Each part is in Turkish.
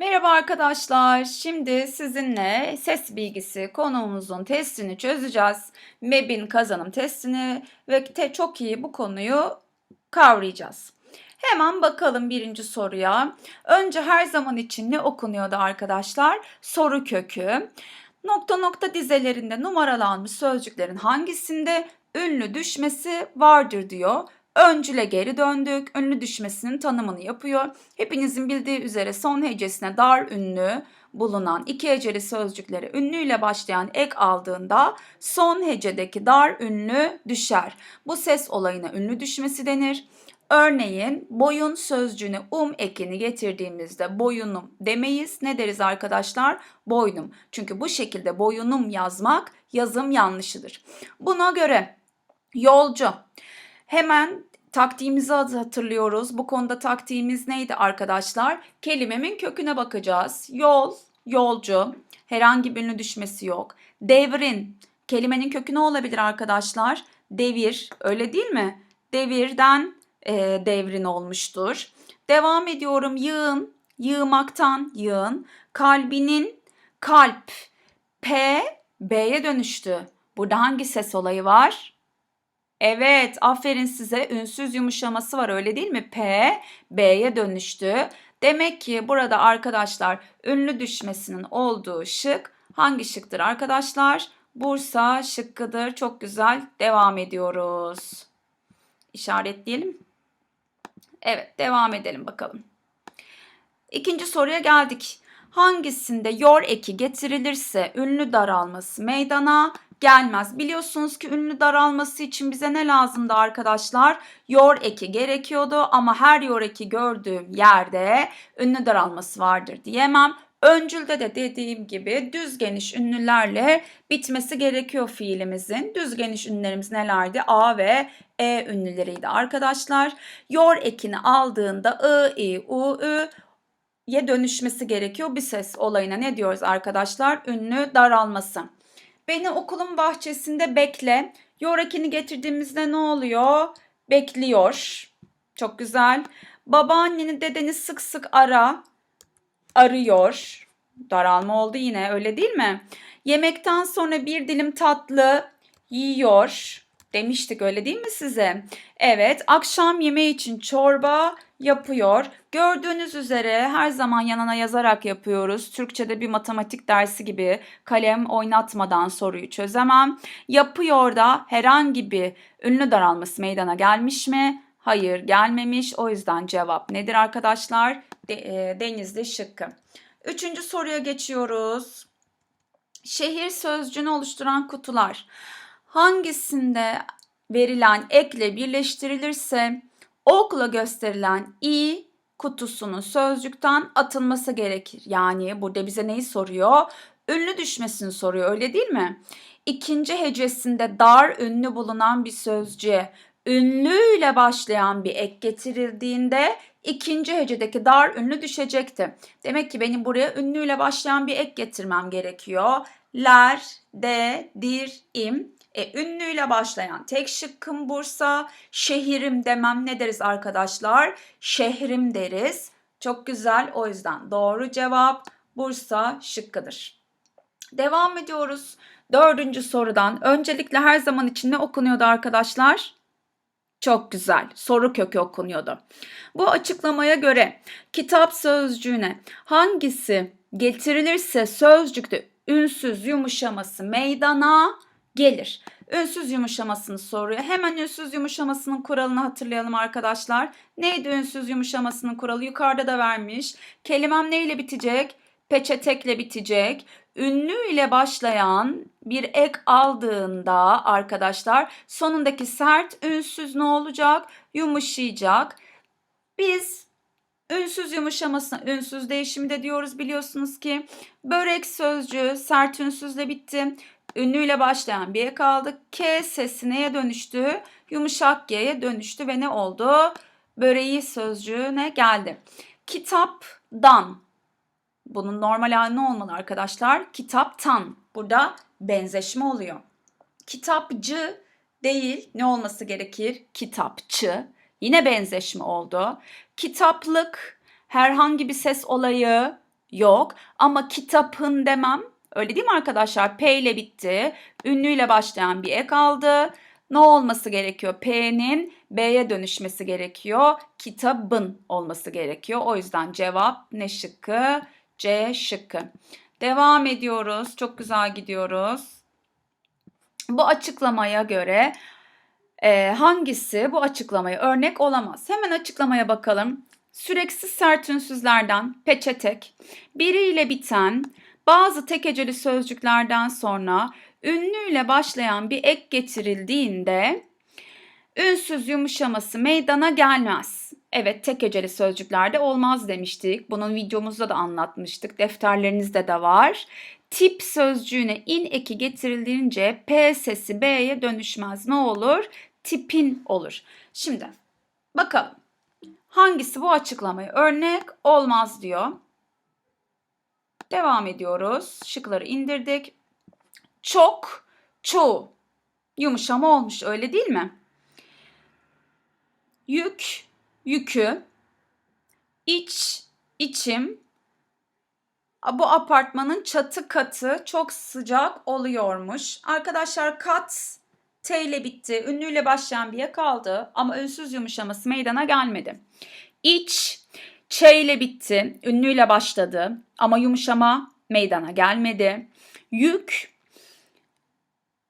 Merhaba arkadaşlar. Şimdi sizinle ses bilgisi konumuzun testini çözeceğiz. MEB'in kazanım testini ve te çok iyi bu konuyu kavrayacağız. Hemen bakalım birinci soruya. Önce her zaman için ne okunuyordu arkadaşlar? Soru kökü. Nokta nokta dizelerinde numaralanmış sözcüklerin hangisinde ünlü düşmesi vardır diyor. Öncüle geri döndük. Ünlü düşmesinin tanımını yapıyor. Hepinizin bildiği üzere son hecesine dar ünlü bulunan iki heceli sözcükleri ünlüyle başlayan ek aldığında son hecedeki dar ünlü düşer. Bu ses olayına ünlü düşmesi denir. Örneğin boyun sözcüğüne um ekini getirdiğimizde boyunum demeyiz. Ne deriz arkadaşlar? Boynum. Çünkü bu şekilde boyunum yazmak yazım yanlışıdır. Buna göre yolcu Hemen taktiğimizi hatırlıyoruz. Bu konuda taktiğimiz neydi arkadaşlar? Kelimemin köküne bakacağız. Yol, yolcu, herhangi birinin düşmesi yok. Devrin, kelimenin kökü ne olabilir arkadaşlar? Devir, öyle değil mi? Devirden e, devrin olmuştur. Devam ediyorum. Yığın, yığmaktan yığın. Kalbinin kalp, P, B'ye dönüştü. Burada hangi ses olayı var? Evet, aferin size. Ünsüz yumuşaması var öyle değil mi? P, B'ye dönüştü. Demek ki burada arkadaşlar ünlü düşmesinin olduğu şık hangi şıktır arkadaşlar? Bursa şıkkıdır. Çok güzel. Devam ediyoruz. İşaretleyelim. Evet, devam edelim bakalım. İkinci soruya geldik. Hangisinde yor eki getirilirse ünlü daralması meydana gelmez. Biliyorsunuz ki ünlü daralması için bize ne lazımdı arkadaşlar? Yor eki gerekiyordu ama her yor eki gördüğüm yerde ünlü daralması vardır diyemem. Öncülde de dediğim gibi düz geniş ünlülerle bitmesi gerekiyor fiilimizin. Düz geniş ünlülerimiz nelerdi? A ve E ünlüleriydi arkadaşlar. Yor ekini aldığında I, I, U, Ü ye dönüşmesi gerekiyor. Bir ses olayına ne diyoruz arkadaşlar? Ünlü daralması. Beni okulun bahçesinde bekle. Yorakini getirdiğimizde ne oluyor? Bekliyor. Çok güzel. Babaanneni dedeni sık sık ara. Arıyor. Daralma oldu yine öyle değil mi? Yemekten sonra bir dilim tatlı yiyor. Demiştik öyle değil mi size? Evet akşam yemeği için çorba yapıyor. Gördüğünüz üzere her zaman yanına yazarak yapıyoruz. Türkçe'de bir matematik dersi gibi kalem oynatmadan soruyu çözemem. Yapıyor da herhangi bir ünlü daralması meydana gelmiş mi? Hayır gelmemiş. O yüzden cevap nedir arkadaşlar? De, e, denizli şıkkı. Üçüncü soruya geçiyoruz. Şehir sözcüğünü oluşturan kutular hangisinde verilen ekle birleştirilirse okla gösterilen i kutusunun sözcükten atılması gerekir. Yani burada bize neyi soruyor? Ünlü düşmesini soruyor öyle değil mi? İkinci hecesinde dar ünlü bulunan bir sözcüğe ünlü ile başlayan bir ek getirildiğinde ikinci hecedeki dar ünlü düşecekti. Demek ki benim buraya ünlü ile başlayan bir ek getirmem gerekiyor. Ler, de, dir, im. E, ünlüyle başlayan tek şıkkım Bursa. Şehrim demem ne deriz arkadaşlar? Şehrim deriz. Çok güzel o yüzden doğru cevap Bursa şıkkıdır. Devam ediyoruz. Dördüncü sorudan. Öncelikle her zaman için ne okunuyordu arkadaşlar? Çok güzel. Soru kökü okunuyordu. Bu açıklamaya göre kitap sözcüğüne hangisi getirilirse sözcükte ünsüz yumuşaması meydana gelir. Ünsüz yumuşamasını soruyor. Hemen ünsüz yumuşamasının kuralını hatırlayalım arkadaşlar. Neydi ünsüz yumuşamasının kuralı? Yukarıda da vermiş. Kelimem neyle bitecek? Peçetekle bitecek. Ünlü ile başlayan bir ek aldığında arkadaşlar sonundaki sert ünsüz ne olacak? Yumuşayacak. Biz ünsüz yumuşamasına ünsüz değişimi de diyoruz biliyorsunuz ki. Börek sözcüğü sert ünsüzle bitti. Ünlüyle başlayan bir ek aldık. K sesi neye dönüştü? Yumuşak G'ye dönüştü ve ne oldu? Böreği sözcüğüne geldi. Kitapdan. Bunun normal hali ne olmalı arkadaşlar? Kitaptan. Burada benzeşme oluyor. Kitapcı değil ne olması gerekir? Kitapçı. Yine benzeşme oldu. Kitaplık herhangi bir ses olayı Yok. Ama kitapın demem. Öyle değil mi arkadaşlar? P ile bitti. Ünlüyle başlayan bir ek aldı. Ne olması gerekiyor? P'nin B'ye dönüşmesi gerekiyor. Kitabın olması gerekiyor. O yüzden cevap ne şıkkı? C şıkkı. Devam ediyoruz. Çok güzel gidiyoruz. Bu açıklamaya göre e, hangisi bu açıklamaya örnek olamaz? Hemen açıklamaya bakalım. Süreksiz sert ünsüzlerden peçetek, biriyle biten bazı tek heceli sözcüklerden sonra ünlüyle başlayan bir ek getirildiğinde ünsüz yumuşaması meydana gelmez. Evet tek heceli sözcüklerde olmaz demiştik. Bunun videomuzda da anlatmıştık. Defterlerinizde de var. Tip sözcüğüne in eki getirildiğince P sesi B'ye dönüşmez. Ne olur? Tipin olur. Şimdi bakalım. Hangisi bu açıklamayı örnek olmaz diyor. Devam ediyoruz. Şıkları indirdik. Çok, çoğu. Yumuşama olmuş öyle değil mi? Yük, yükü. İç, içim. Bu apartmanın çatı katı çok sıcak oluyormuş. Arkadaşlar kat T ile bitti. Ünlüyle başlayan bir ya kaldı ama ünsüz yumuşaması meydana gelmedi. İç Ç ile bitti. Ünlüyle başladı ama yumuşama meydana gelmedi. Yük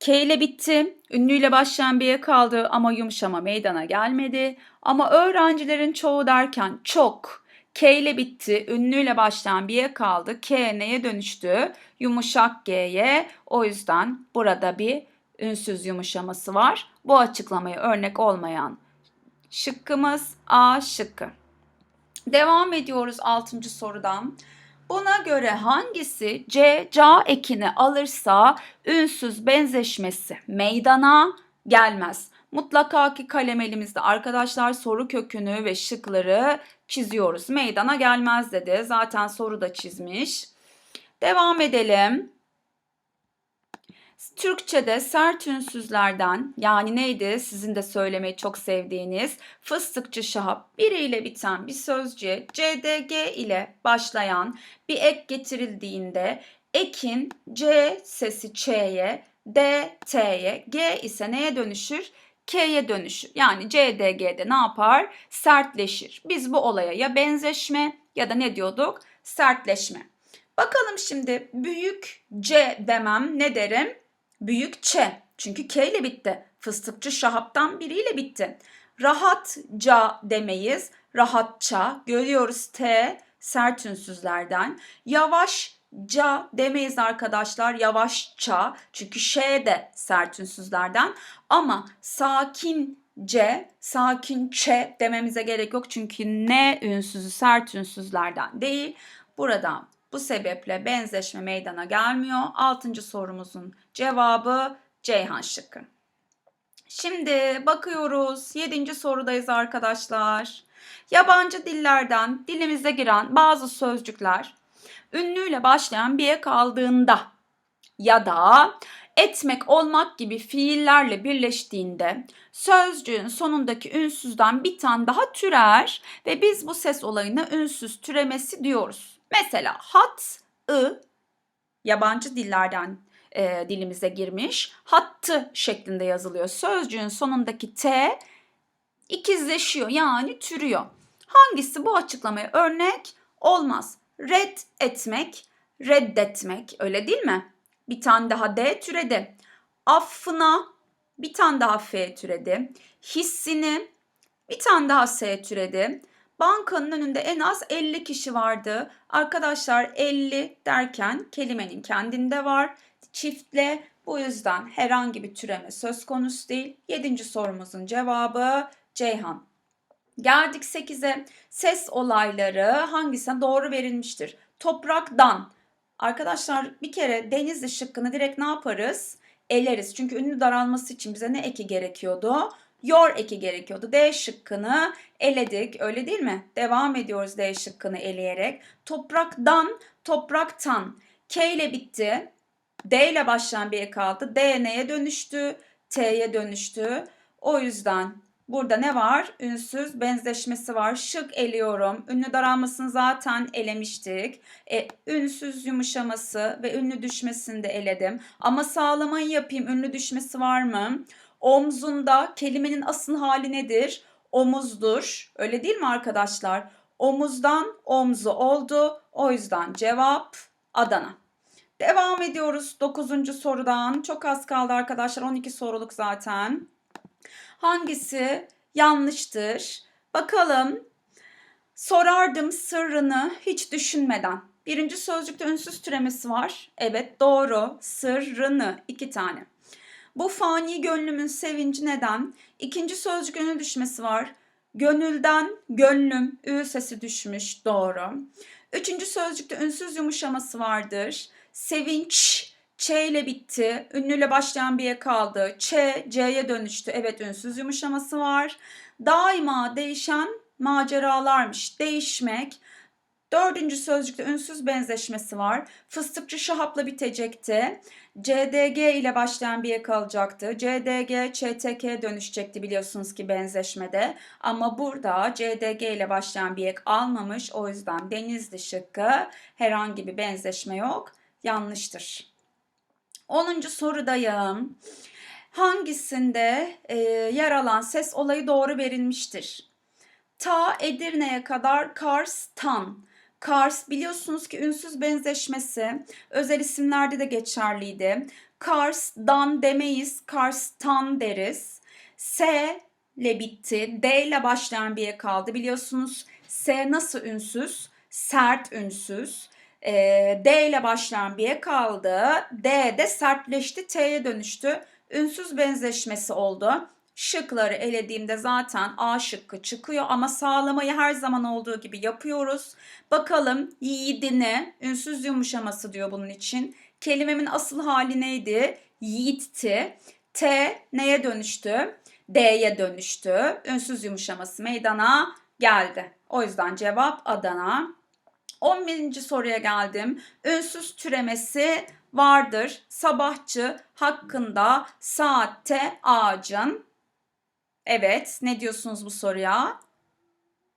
K ile bitti. Ünlüyle başlayan bir kaldı ama yumuşama meydana gelmedi. Ama öğrencilerin çoğu derken çok K ile bitti. Ünlüyle başlayan bir kaldı. K neye dönüştü? Yumuşak G'ye. O yüzden burada bir ünsüz yumuşaması var. Bu açıklamaya örnek olmayan şıkkımız A şıkkı. Devam ediyoruz 6. sorudan. Buna göre hangisi C, ca ekini alırsa ünsüz benzeşmesi meydana gelmez. Mutlaka ki kalem elimizde arkadaşlar soru kökünü ve şıkları çiziyoruz. Meydana gelmez dedi. Zaten soru da çizmiş. Devam edelim. Türkçe'de sert ünsüzlerden yani neydi sizin de söylemeyi çok sevdiğiniz fıstıkçı şahap biriyle biten bir sözcüğe CDG ile başlayan bir ek getirildiğinde ekin C sesi Ç'ye, D T'ye, G ise neye dönüşür? K'ye dönüşür. Yani CDG'de ne yapar? Sertleşir. Biz bu olaya ya benzeşme ya da ne diyorduk? Sertleşme. Bakalım şimdi büyük C demem ne derim? Büyük Ç. Çünkü K ile bitti. Fıstıkçı Şahap'tan biriyle bitti. Rahatça demeyiz. Rahatça. Görüyoruz T sert ünsüzlerden. Yavaşça demeyiz arkadaşlar. Yavaşça. Çünkü Ş de sert ünsüzlerden. Ama sakince, sakin Ç dememize gerek yok. Çünkü N ünsüzü sert ünsüzlerden değil. Burada bu sebeple benzeşme meydana gelmiyor. Altıncı sorumuzun cevabı Ceyhan şıkkı. Şimdi bakıyoruz. Yedinci sorudayız arkadaşlar. Yabancı dillerden dilimize giren bazı sözcükler ünlüyle başlayan bir ek aldığında ya da etmek, olmak gibi fiillerle birleştiğinde sözcüğün sonundaki ünsüzden bir tane daha türer ve biz bu ses olayına ünsüz türemesi diyoruz. Mesela hat, ı yabancı dillerden e, dilimize girmiş. Hattı şeklinde yazılıyor. Sözcüğün sonundaki T ikizleşiyor yani türüyor. Hangisi bu açıklamaya örnek olmaz? Red etmek, reddetmek öyle değil mi? Bir tane daha D türedi. Affına bir tane daha F türedi. Hissini bir tane daha S türedi. Bankanın önünde en az 50 kişi vardı. Arkadaşlar 50 derken kelimenin kendinde var. Çiftle bu yüzden herhangi bir türeme söz konusu değil. Yedinci sorumuzun cevabı Ceyhan. Geldik 8'e. Ses olayları hangisine doğru verilmiştir? Topraktan. Arkadaşlar bir kere denizli şıkkını direkt ne yaparız? Eleriz. Çünkü ünlü daralması için bize ne eki gerekiyordu? yor eki gerekiyordu. D şıkkını eledik öyle değil mi? Devam ediyoruz D şıkkını eleyerek. Topraktan, topraktan. K ile bitti. D ile başlayan bir ek kaldı. D neye dönüştü? T'ye dönüştü. O yüzden Burada ne var? Ünsüz benzeşmesi var. Şık eliyorum. Ünlü daralmasını zaten elemiştik. E, ünsüz yumuşaması ve ünlü düşmesini de eledim. Ama sağlamayı yapayım. Ünlü düşmesi var mı? Omzunda kelimenin asıl hali nedir? Omuzdur. Öyle değil mi arkadaşlar? Omuzdan omzu oldu. O yüzden cevap Adana. Devam ediyoruz 9. sorudan. Çok az kaldı arkadaşlar. 12 soruluk zaten. Hangisi yanlıştır? Bakalım. Sorardım sırrını hiç düşünmeden. Birinci sözcükte ünsüz türemesi var. Evet doğru. Sırrını iki tane. Bu fani gönlümün sevinci neden? İkinci sözcük ünlü düşmesi var. Gönülden gönlüm ü sesi düşmüş. Doğru. Üçüncü sözcükte ünsüz yumuşaması vardır. Sevinç Ç ile bitti. Ünlüyle başlayan bir ye kaldı. Ç, C'ye dönüştü. Evet ünsüz yumuşaması var. Daima değişen maceralarmış. Değişmek. Dördüncü sözcükte ünsüz benzeşmesi var. Fıstıkçı şahapla bitecekti. CDG ile başlayan bir ye kalacaktı. CDG, ÇTK dönüşecekti biliyorsunuz ki benzeşmede. Ama burada CDG ile başlayan bir ek almamış. O yüzden denizli şıkkı herhangi bir benzeşme yok. Yanlıştır. 10. sorudayım. Hangisinde e, yer alan ses olayı doğru verilmiştir? Ta Edirne'ye kadar Kars'tan. Kars biliyorsunuz ki ünsüz benzeşmesi özel isimlerde de geçerliydi. Kars'dan demeyiz, Kars'tan deriz. S ile bitti. D ile başlayan bir ye kaldı. Biliyorsunuz S nasıl ünsüz? Sert ünsüz. E, D ile başlayan bir ye kaldı. D de sertleşti, T'ye dönüştü. Ünsüz benzeşmesi oldu. Şıkları elediğimde zaten A şıkkı çıkıyor ama sağlamayı her zaman olduğu gibi yapıyoruz. Bakalım yiğidine ünsüz yumuşaması diyor bunun için. Kelimemin asıl hali neydi? Yiğitti. T neye dönüştü? D'ye dönüştü. Ünsüz yumuşaması meydana geldi. O yüzden cevap Adana. 11. soruya geldim. Ünsüz türemesi vardır. Sabahçı hakkında saatte ağacın. Evet, ne diyorsunuz bu soruya?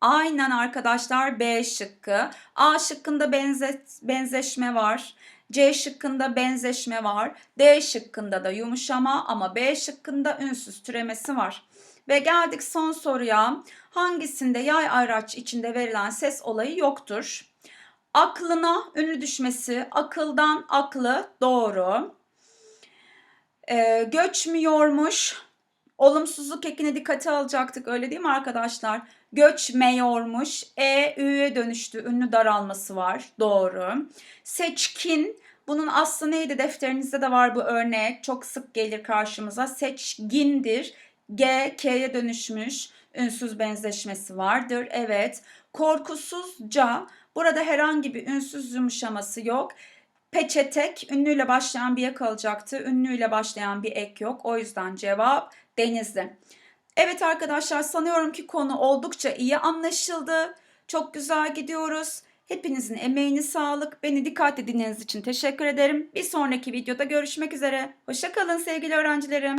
Aynen arkadaşlar B şıkkı. A şıkkında benze, benzeşme var. C şıkkında benzeşme var. D şıkkında da yumuşama ama B şıkkında ünsüz türemesi var. Ve geldik son soruya. Hangisinde yay araç içinde verilen ses olayı yoktur? Aklına ünlü düşmesi, akıldan aklı doğru. Ee, göçmüyormuş, olumsuzluk ekine dikkate alacaktık öyle değil mi arkadaşlar? Göçmeyormuş, e, ü'ye dönüştü, ünlü daralması var, doğru. Seçkin, bunun aslı neydi? Defterinizde de var bu örnek, çok sık gelir karşımıza. Seçgindir, G, K'ye dönüşmüş, ünsüz benzeşmesi vardır. Evet, korkusuzca, Burada herhangi bir ünsüz yumuşaması yok. Peçetek ünlüyle başlayan bir ek alacaktı. Ünlüyle başlayan bir ek yok. O yüzden cevap denizli. Evet arkadaşlar sanıyorum ki konu oldukça iyi anlaşıldı. Çok güzel gidiyoruz. Hepinizin emeğini sağlık. Beni dikkatli dinlediğiniz için teşekkür ederim. Bir sonraki videoda görüşmek üzere. Hoşçakalın sevgili öğrencilerim.